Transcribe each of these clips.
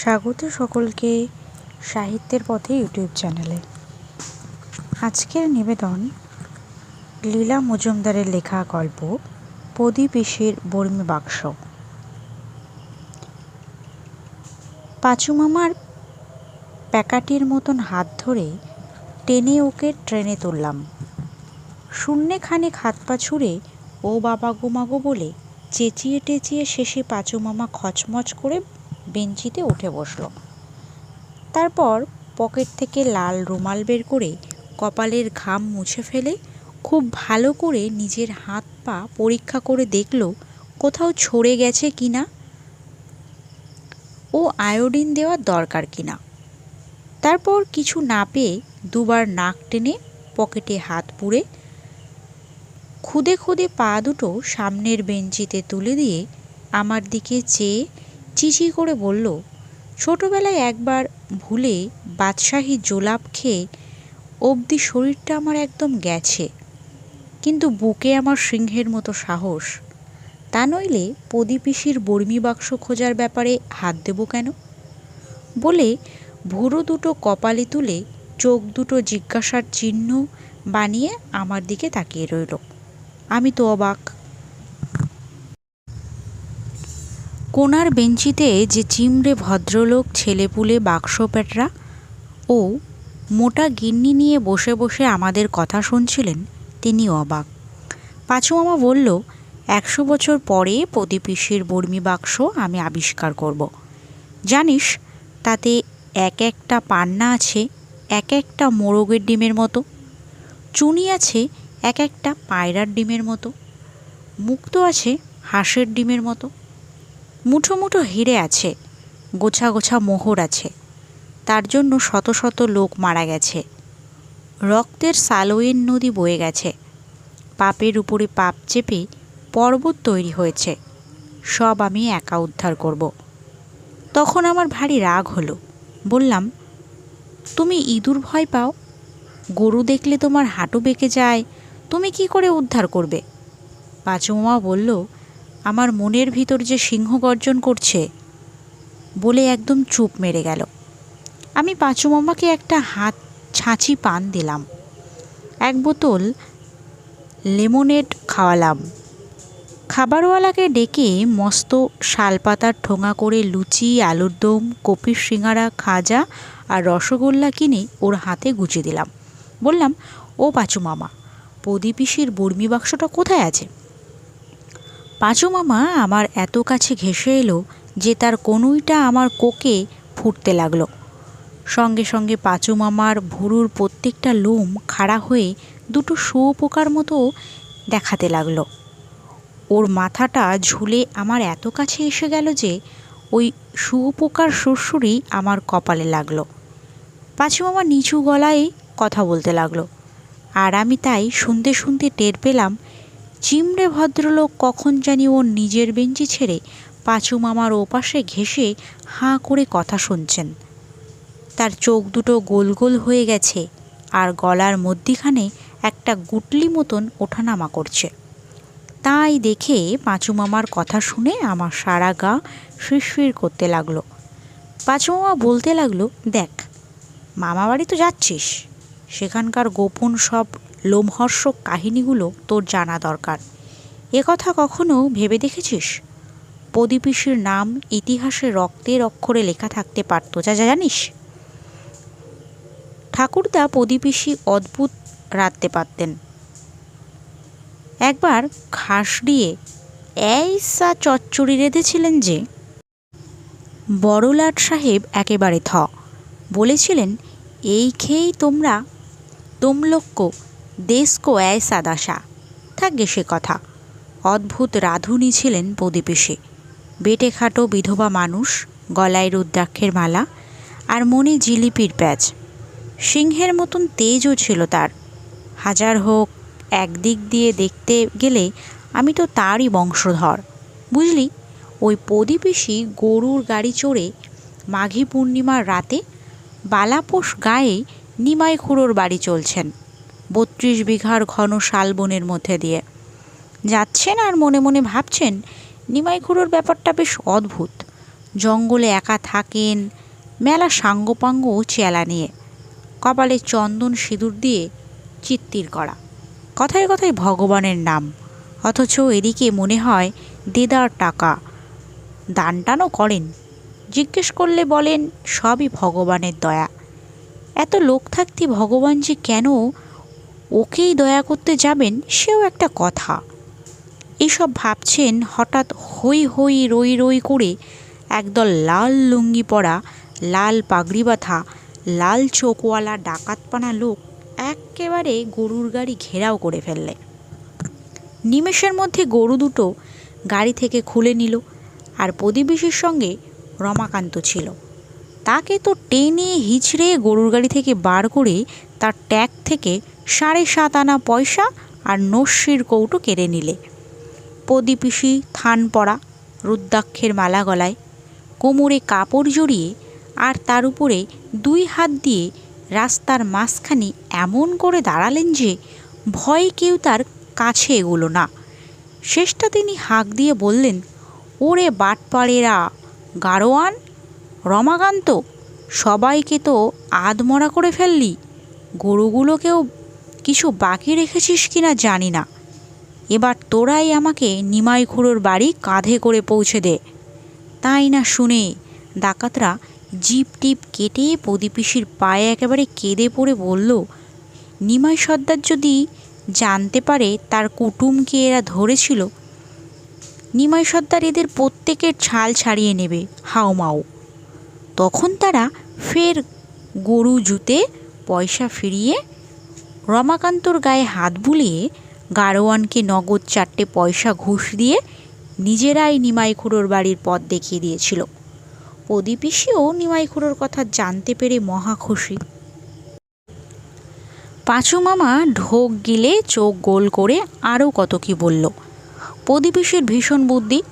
স্বাগত সকলকে সাহিত্যের পথে ইউটিউব চ্যানেলে। আজকের নিবেদন লীলা মজুমদারের লেখা গল্প প্রদীপেশের বর্মী বাক্স। পাঁচু মামার প্যাকাটির মতন হাত ধরে টেনে ওকে ট্রেনে তুললাম। শূন্যে খানিক হাত পা ছুঁড়ে ও বাবা গো মাগো বলে চেঁচিয়ে টেঁচিয়ে শেষে পাঁচু মামা খচমচ করে বেঞ্চিতে উঠে বসল। তারপর পকেট থেকে লাল রুমাল বের করে কপালের ঘাম মুছে ফেলে খুব ভালো করে নিজের হাত পা পরীক্ষা করে দেখল কোথাও ছড়ে গেছে কি না ও আয়োডিন দেওয়ার দরকার কি না। তারপর কিছু না পেয়ে দুবার নাক টেনে পকেটে হাত পুড়ে খুদে খুদে পা দুটো সামনের বেঞ্চিতে তুলে দিয়ে আমার দিকে চেয়ে চিচি করে বলল, ছোটবেলায় একবার ভুলে বাদশাহী জোলাপ খেয়ে অবধি শরীরটা আমার একদম গেছে। কিন্তু বুকে আমার সিংহের মতো সাহস। তা নইলে প্রদীপিসির বর্মী বাক্স খোঁজার ব্যাপারে হাত দেবো কেন? বলে ভুরো দুটো কপালে তুলে চোখ দুটো জিজ্ঞাসার চিহ্ন বানিয়ে আমার দিকে তাকিয়ে রইল। আমি তো অবাক। কোনার বেঞ্চিতে যে চিমড়ে ভদ্রলোক, ছেলেপুলে বাক্স প্যাটরা ও মোটা গিন্নি নিয়ে বসে বসে আমাদের কথা শুনছিলেন, তিনি অবাক। পাঁচু মামা বলল, একশো বছর পরে প্রদীপিসির বর্মী বাক্স আমি আবিষ্কার করব। জানিস, তাতে এক একটা পান্না আছে, এক একটা মোরগের ডিমের মতো। চুনি আছে, এক একটা পায়রার ডিমের মতো। মুক্ত আছে, হাঁসের ডিমের মতো। মুঠো মুঠো হিরে আছে, গোছা গোছা মোহর আছে। তার জন্য শত শত লোক মারা গেছে। রক্তের সালোয়ের নদী বয়ে গেছে। পাপের উপরে পাপ চেপে পর্বত তৈরি হয়েছে। সব আমি একা উদ্ধার করব। তখন আমার ভারী রাগ হলো। বললাম, তুমি ইঁদুর ভয় পাও? গরু দেখলে তোমার হাঁটু বেঁকে যায়, তুমি কি করে উদ্ধার করবে? পাঁচুমা বলল আমার মনের ভিতর যে সিংহ গর্জন করছে বলে একদম চুপ মেরে গেল। আমি পাঁচু মামাকে একটা হাত ছাঁচি পান দিলাম। এক বোতল লেমনেড খাওয়ালাম। খাবারওয়ালাকে ডেকে মস্ত শালপাতার ঠোঙা করে লুচি, আলুর দম, কপির সিঙাড়া খাজা আর রসগোল্লা কিনে ওর হাতে গুছিয়ে দিলাম। বললাম, ও পাঁচু মামা প্রদীপিসির বর্মী বাক্সটা কোথায় আছে? পাঁচু মামা আমার এত কাছে ঘেসে এলো যে তার কনুইটা আমার কোকে ফুটতে লাগল। সঙ্গে সঙ্গে পাঁচু মামার ভুরুর প্রত্যেকটা লোম খাড়া হয়ে দুটো শুয়োপোকার মতো দেখাতে লাগল। ওর মাথাটা ঝুলে আমার এত কাছে এসে গেল যে ওই শুয়োপোকার সুরসুরি আমার কপালে লাগল। পাঁচু মামা নিচু গলায় কথা বলতে লাগল। আর আমি তাই শুনতে শুনতে টের পেলাম চিমড়ে ভদ্রলোক কখন জানি ওর নিজের বেঞ্চি ছেড়ে পাঁচু মামার ওপাশে ঘেঁষে হাঁ করে কথা শুনছেন। তার চোখ দুটো গোল গোল হয়ে গেছে আর গলার মধ্যিখানে একটা গুটলি মতন ওঠানামা করছে। তাই দেখে পাঁচু মামার কথা শুনে আমার সারা গা শিরশির করতে লাগল। পাঁচু মামা বলতে লাগল, দেখ, মামাবাড়ি তো যাচ্ছিস, সেখানকার গোপন সব লোমহর্ষক কাহিনীগুলো তোর জানা দরকার। কথা কখনো ভেবে দেখেছিস? প্রদীপিসির নাম ইতিহাসে রক্তের অক্ষরে লেখা থাকতে পারত যা যা জানিস? ঠাকুরদা প্রদীপিসি অদ্ভুত রাঁধতে পারতেন। একবার ঘাস দিয়ে এইসা চচ্চড়ি রেঁধেছিলেন যে, বড়লাট সাহেব একেবারে থ। বলেছিলেন, এই খেয়েই তোমরা তোমলোক্য দেশকো ऐसा দশা থাকবে সে কথা। অদ্ভুত রাঁধুনি ছিলেন প্রদীপেশে বেটে খাটো বিধবা মানুষ, গলায় রুদ্রাক্ষের মালা আর মনে জিলিপির প্যাচ। সিংহের মতন তেজও ছিল তার। হাজার হোক, একদিক দিয়ে দেখতে গেলে আমি তো তারই বংশধর। বুঝলি? ওই প্রদীপিসি গরুর গাড়ি চড়ে মাঘী পূর্ণিমার রাতে বালাপোষ গায়ে নিমাই খুঁড়োর বাড়ি চলছেন। বত্রিশ বিঘার ঘন শালবনের মধ্যে দিয়ে। যাচ্ছেন আর মনে মনে ভাবছেন, নিমাই খুড়োর ব্যাপারটা বেশ অদ্ভুত। জঙ্গলে একা থাকেন, মেলা সাঙ্গপাঙ্গ চেলা নিয়ে। কপালে চন্দন সিঁদুর দিয়ে চিত্তির করা। কথায় কথায় ভগবানের নাম। অথচ এদিকে মনে হয় দেদার টাকা। দান টানও করেন। জিজ্ঞেস করলে বলেন, সবই ভগবানের দয়া। এত লোক থাকতে ভগবান যে কেন ওকেই দয়া করতে যাবেন সেও একটা কথা। এইসব ভাবছেন হঠাৎ হই হই রই রই করে একদল লাল লুঙ্গি পরা, লাল পাগড়ি বাঁধা, লাল চোখওয়ালা ডাকাতপানা লোক এক্কেবারে গরুর গাড়ি ঘেরাও করে ফেললে। নিমেষের মধ্যে গরু দুটো গাড়ি থেকে খুলে নিল আর প্রতিবেশীর সঙ্গে রমাকান্ত ছিল। তাকে তো টেনে হিচড়ে গরুর গাড়ি থেকে বার করে তার ট্যাগ থেকে সাড়ে সাত আনা পয়সা আর নস্যির কৌটো কেড়ে নিলে। প্রদীপিসি থান পড়া, রুদ্রাক্ষের মালা গলায়, কোমরে কাপড় জড়িয়ে আর তার উপরে দুই হাত দিয়ে রাস্তার মাঝখানে এমন করে দাঁড়ালেন যে ভয়ে কেউ তার কাছে এগুলো না। শেষটা তিনি হাঁক দিয়ে বললেন, ওরে বাটপাড়েরা, গারোয়ান, রমাকান্ত, সবাইকে তো আধমরা করে ফেললি। গরুগুলোকেও কিছু বাকি রেখেছিস কিনা জানি না। এবার তোরাই আমাকে নিমাই খুড়োর বাড়ি কাঁধে করে পৌঁছে দে। তাই না শুনে ডাকাতরা জিপ টিপ কেটে প্রদীপিসির পায়ে একেবারে কেঁদে পড়ে বলল, নিমাই সর্দার যদি জানতে পারে তার কুটুমকে এরা ধরেছিল, নিমাই সর্দার এদের প্রত্যেকের ছাল ছাড়িয়ে নেবে হাওমাও তখন তারা ফের গরু জুতে পয়সা ফিরিয়ে রমাকান্তর গায়ে হাত বুলিয়ে গারোয়ানকে নগদ চারটে পয়সা ঘুষ দিয়ে নিজেরাই নিমাই নিমাইখুড়োর বাড়ির পথ দেখিয়ে দিয়েছিল। প্রদীপিসিও নিমাইখুড়োর কথা জানতে পেরে মহা খুশি। পাঁচু মামা ঢোক গিলে চোখ গোল করে আরও কত কি বলল। প্রদীপিসির ভীষণ বুদ্ধি।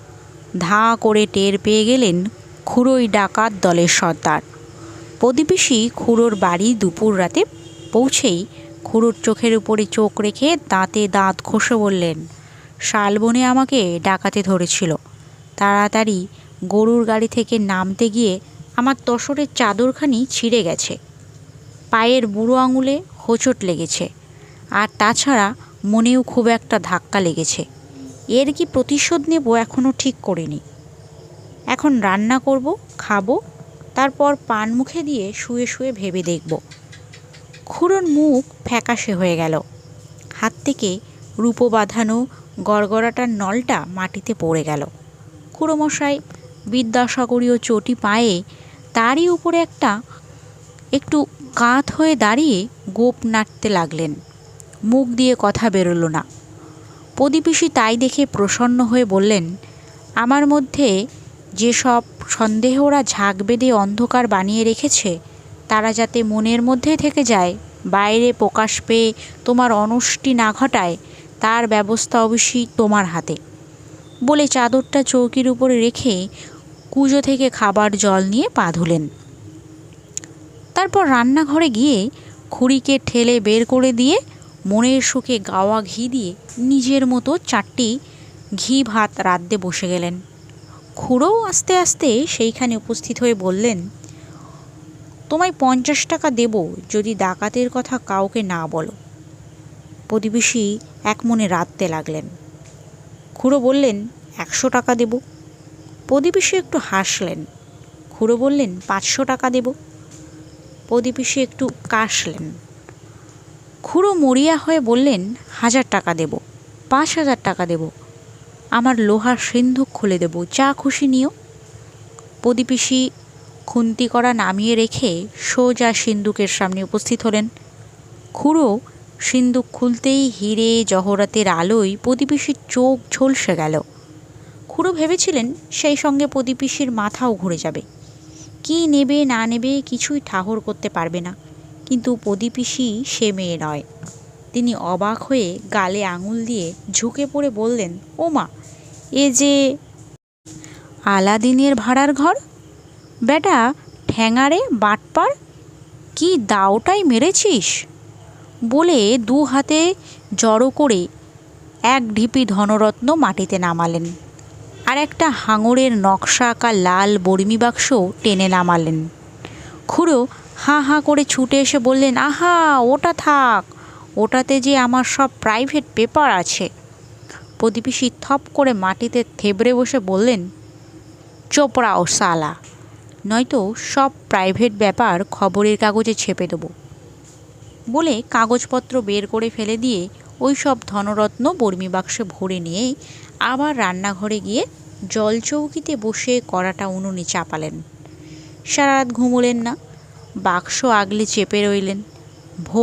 ধা করে টের পেয়ে গেলেন খুড়োই ডাকাত দলের সর্দার। প্রদীপিসি খুড়োর বাড়ি দুপুর রাতে পৌঁছেই খুড়োর চোখের উপরে চোখ রেখে দাঁতে দাঁত ঘষে বললেন শালবনে আমাকে ডাকাতে ধরেছিল। তাড়াতাড়ি গরুর গাড়ি থেকে নামতে গিয়ে আমার তসরের চাদরখানি ছিঁড়ে গেছে। পায়ের বুড়ো আঙুলে হোঁচট লেগেছে। আর তাছাড়া মনেও খুব একটা ধাক্কা লেগেছে। এর কি প্রতিশোধ নেব এখনও ঠিক করিনি। এখন রান্না করব, খাব, তারপর পান মুখে দিয়ে শুয়ে শুয়ে ভেবে দেখব। খুড়োর মুখ ফ্যাকাশে হয়ে গেল। হাত থেকে রূপো বাঁধানো গড়গড়াটার নলটা মাটিতে পড়ে গেল। খুড়োমশাই বিদ্যাসাগরীয় চটি পায়ে তারই উপরে একটা একটু কাত হয়ে দাঁড়িয়ে গোপ নাড়তে লাগলেন। মুখ দিয়ে কথা বেরোলো না। প্রদীপিসি তাই দেখে প্রসন্ন হয়ে বললেন, আমার মধ্যে যেসব সন্দেহরা ঝাঁক বেঁধে অন্ধকার বানিয়ে রেখেছে, তারা যাতে মনের মধ্যে থেকে যায় বাইরে প্রকাশ পেয়ে তোমার অনষ্টি না ঘটায়, তার ব্যবস্থা অবশ্যই তোমার হাতে। বলে চাদরটা চৌকির উপরে রেখে কুজো থেকে খাবার জল নিয়ে পা ধুলেন। তারপর রান্নাঘরে গিয়ে খুঁড়িকে ঠেলে বের করে দিয়ে মনের সুখে গাওয়া ঘি দিয়ে নিজের মতো চারটি ঘি ভাত রাঁধতে বসে গেলেন। খুড়োও আস্তে আস্তে সেইখানে উপস্থিত হয়ে বললেন তোমায় পঞ্চাশ টাকা দেব যদি ডাকাতের কথা কাউকে না বলো। প্রতিবেশী এক মনে রাঁধতে লাগলেন। খুড়ো বললেন, একশো টাকা দেব। প্রতিবেশী একটু হাসলেন। খুড়ো বললেন, পাঁচশো টাকা দেব। প্রতিবেশী একটু কাশলেন। খুড়ো মরিয়া হয়ে বললেন, হাজার টাকা দেব, পাঁচ হাজার টাকা দেব। আমার লোহার সিন্ধুক খুলে দেব, যা খুশি নিও। প্রদীপিসি খুন্তি করা নামিয়ে রেখে সোজা সিন্দুকের সামনে উপস্থিত হলেন। খুড়ো সিন্দুক খুলতেই হিরে জহরাতের আলোয় প্রদীপিসির চোখ ঝলসে গেল। খুড়ো ভেবেছিলেন সেই সঙ্গে প্রদীপিসির মাথাও ঘুরে যাবে। কি নেবে, না নেবে কিছুই ঠাহর করতে পারবে না। কিন্তু প্রদীপিসি সে মেয়ে নয়। তিনি অবাক হয়ে গালে আঙুল দিয়ে ঝুঁকে পড়ে বললেন ও মা এ যে আলাদিনের ভাড়ার ঘর বেটা, ঠ্যাঙারে বাটপার? কি দাওটাই মেরেছিস? বলে দু হাতে জড়ো করে এক ঢিপি ধনরত্ন মাটিতে নামালেন আর একটা হাঙরের নকশা আঁকা লাল বর্মি বাক্স টেনে নামালেন। খুড়ো হাঁ হাঁ করে ছুটে এসে বললেন, আহা, ওটা থাক, ওটাতে যে আমার সব প্রাইভেট পেপার আছে। প্রদীপিসি থপ করে মাটিতে থেবড়ে বসে বললেন, চোপড়াও, সালা। নয়তো সব প্রাইভেট ব্যাপার খবরের কাগজে ছেপে দেবো। বলে কাগজপত্র বের করে ফেলে দিয়ে ওই সব ধনরত্ন বর্মি বাক্সে ভরে নিয়ে আবার রান্নাঘরে গিয়ে জলচৌকিতে বসে কড়াটা উনুনে চাপালেন। সারা রাত ঘুমোলেন না, বাক্স আগলে চেপে রইলেন। ভোর